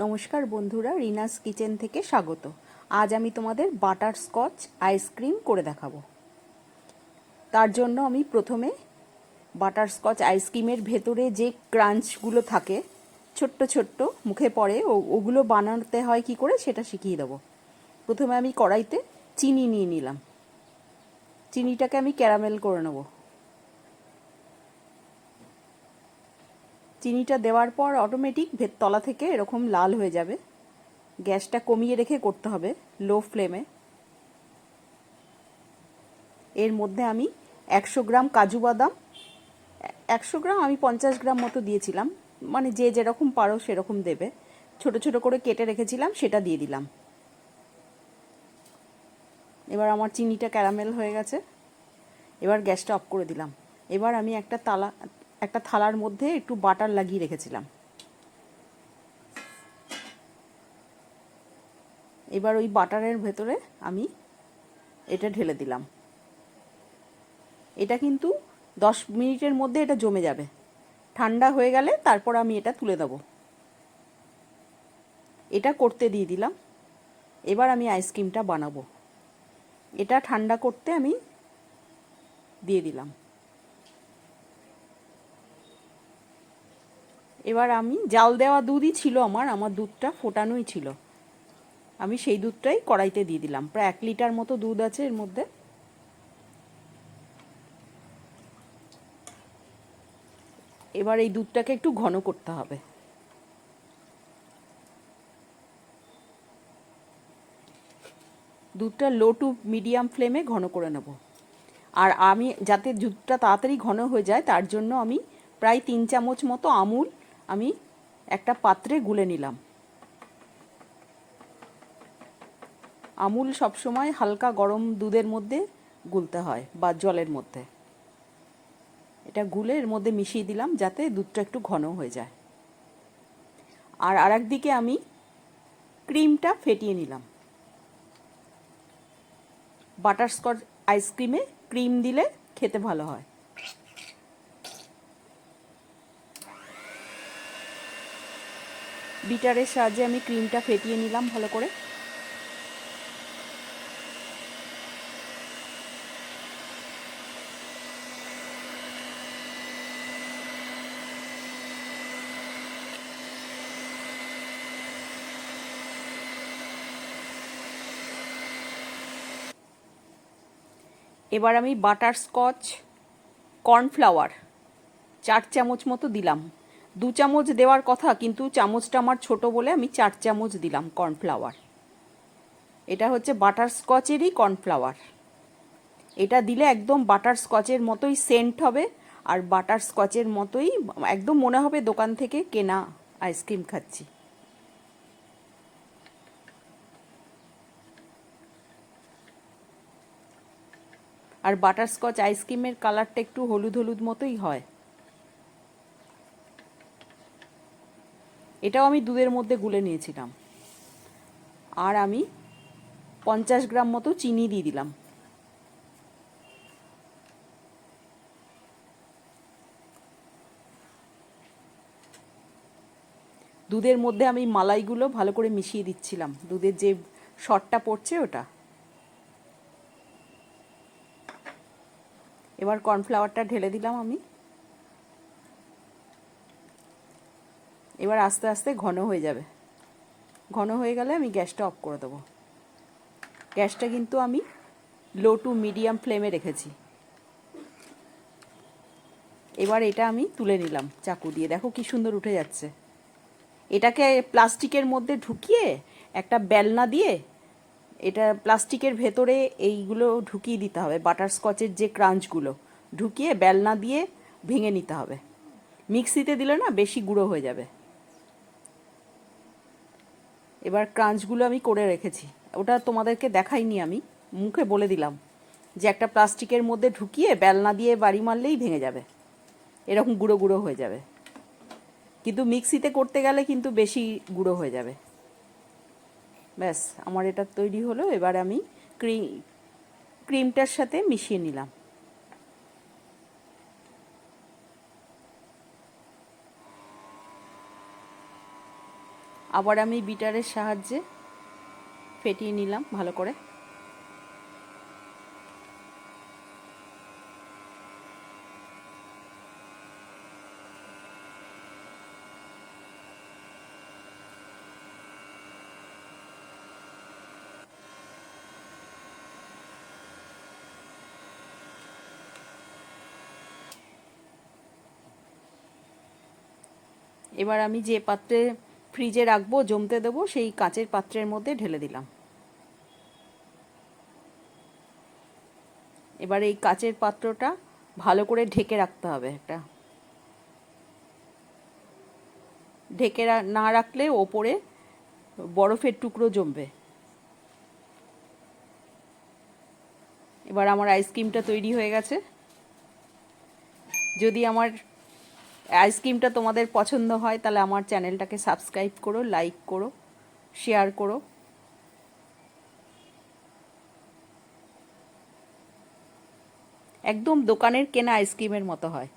নমস্কার বন্ধুরা, রিনাস কিচেন থেকে স্বাগত। আজ আমি তোমাদের বাটার স্কচ আইসক্রিম করে দেখাবো। তার জন্য আমি প্রথমে বাটার স্কচ আইসক্রিমের ভেতরে যে ক্রাঞ্চগুলো থাকে, ছোট্ট ছোট্ট মুখে পড়ে ওগুলো বানাতে হয় কি করে সেটা শিখিয়ে দেবো। প্রথমে আমি কড়াইতে চিনি নিয়ে নিলাম। চিনিটাকে আমি ক্যারামেল করে নেব। চিনিটা দেওয়ার পর অটোমেটিক ভেত তলা থেকে এরকম লাল হয়ে যাবে। গ্যাসটা কমিয়ে রেখে করতে হবে লো ফ্লেমে এর মধ্যে আমি একশো গ্রাম কাজু বাদাম, একশো গ্রাম আমি পঞ্চাশ গ্রাম মতো দিয়েছিলাম। মানে যে যেরকম পারো সেরকম দেবে। ছোট ছোট করে কেটে রেখেছিলাম, সেটা দিয়ে দিলাম। এবার আমার চিনিটা ক্যারামেল হয়ে গেছে। এবার গ্যাসটা অফ করে দিলাম। এবার আমি একটা তালা একটা থালার মধ্যে একটু বাটার লাগিয়ে রেখেছিলাম। এবার ওই বাটারের ভেতরে আমি এটা ঢেলে দিলাম। এটা কিন্তু দশ মিনিটের মধ্যে এটা জমে যাবে। ঠান্ডা হয়ে গেলে তারপর আমি এটা তুলে দেবো। এটা করতে দিয়ে দিলাম। এবার আমি আইসক্রিমটা বানাবো। এটা ঠান্ডা করতে আমি দিয়ে দিলাম। এবার আমি জাল দেওয়া দুধই ছিল আমার আমার দুধটা ফোটানোই ছিল। আমি সেই দুধটাই কড়াইতে দিয়ে দিলাম। প্রায় এক লিটার মতো দুধ আছে এর মধ্যে। এবার এই দুধটাকে একটু ঘন করতে হবে। দুধটা লো টু মিডিয়াম ফ্লেমে ঘন করে নেব। আর আমি যাতে দুধটা তাড়াতাড়ি ঘন হয়ে যায়, তার জন্য আমি প্রায় তিন চামচ মতো আমুল আমি একটা পাত্রে গুলে নিলাম। আমুল সবসময় হালকা গরম দুধের মধ্যে গুলতে হয় বা জলের মধ্যে। এটা গুলে এর মধ্যে মিশিয়ে দিলাম যাতে দুধটা একটু ঘন হয়ে যায়। আর আরেক দিকে আমি ক্রিমটা ফেটিয়ে নিলাম। বাটারস্কচ আইসক্রিমে ক্রিম দিলে খেতে ভালো হয়। বিটারের সাহায্যে আমি ক্রিমটা ফেটিয়ে নিলাম ভালো করে। এবার আমি বাটার স্কচ, কর্নফ্লাওয়ার, চার চামচ মতো দিলাম। দু চামচ দেওয়ার কথা, কিন্তু চামচটা আমার ছোট বলে আমি চার চামচ দিলাম কর্নফ্লাওয়ার। এটা হচ্ছে বাটার স্কচেরই কর্নফ্লাওয়ার। এটা দিলে একদম বাটার স্কচের মতোই সেন্ট হবে, আর বাটার স্কচের মতোই একদম মনে হবে দোকান থেকে কেনা আইসক্রিম খাচ্ছি। আর বাটারস্কচ আইসক্রিমের কালারটা একটু হলুদ হলুদ মতোই হয়। এটাও আমি দুধের মধ্যে গুলে নিয়েছিলাম। আর আমি পঞ্চাশ গ্রাম মতো চিনি দিয়ে দিলাম। দুধের মধ্যে আমি মালাইগুলো ভালো করে মিশিয়ে দিচ্ছিলাম। দুধের যে শটটা পড়ছে ওটা। এবার কর্নফ্লাওয়ারটা ঢেলে দিলাম আমি। এবার আস্তে আস্তে ঘন হয়ে যাবে। ঘন হয়ে গেলে আমি গ্যাসটা অফ করে দেবো। গ্যাসটা কিন্তু আমি লো টু মিডিয়াম ফ্লেমে রেখেছি। এবার এটা আমি তুলে নিলাম চাকু দিয়ে। দেখো কি সুন্দর উঠে যাচ্ছে। এটাকে প্লাস্টিকের মধ্যে ঢুকিয়ে একটা বেলনা দিয়ে এটা প্লাস্টিকের ভেতরে এইগুলো ঢুকিয়ে দিতে হবে বাটার স্কচের যে ক্রাঞ্চগুলো ঢুকিয়ে বেলনা দিয়ে ভেঙে নিতে হবে। মিক্সিতে দিলে না বেশি গুঁড়ো হয়ে যাবে। এবার ক্রাঞ্চগুলো আমি করে রেখেছি। ওটা তোমাদেরকে দেখাইনি আমি, মুখে বলে দিলাম যে একটা প্লাস্টিকের মধ্যে ঢুকিয়ে বেলনা দিয়ে বাড়ি মারলেই ভেঙে যাবে। এরকম গুঁড়ো গুঁড়ো হয়ে যাবে। কিন্তু মিক্সিতে করতে গেলে কিন্তু বেশি গুঁড়ো হয়ে যাবে। ব্যাস, আমার এটা তৈরি হলো, এবার আমি ক্রিম, ক্রিমটার সাথে মিশিয়ে নিলাম। আবার আমি বিটারের সাহায্যে ফেটিয়ে নিলাম ভালো করে। এবার আমি যে পাত্রে ফ্রিজে রাখব, জমতে দেবো, সেই কাঁচের পাত্রের মধ্যে ঢেলে দিলাম। এবার এই কাচের পাত্রটা ভালো করে ঢেকে রাখতে হবে একটা। ঢেকে না রাখলে ওপরে বরফের টুকরো জমবে। এবার আমার আইসক্রিমটা তৈরি হয়ে গেছে। যদি আমার আইসক্রিমটা তোমাদের পছন্দ হয়, তাহলে আমার চ্যানেলটাকে সাবস্ক্রাইব করো লাইক করো শেয়ার করো। একদম দোকানের কেনা আইসক্রিমের মতো হয়।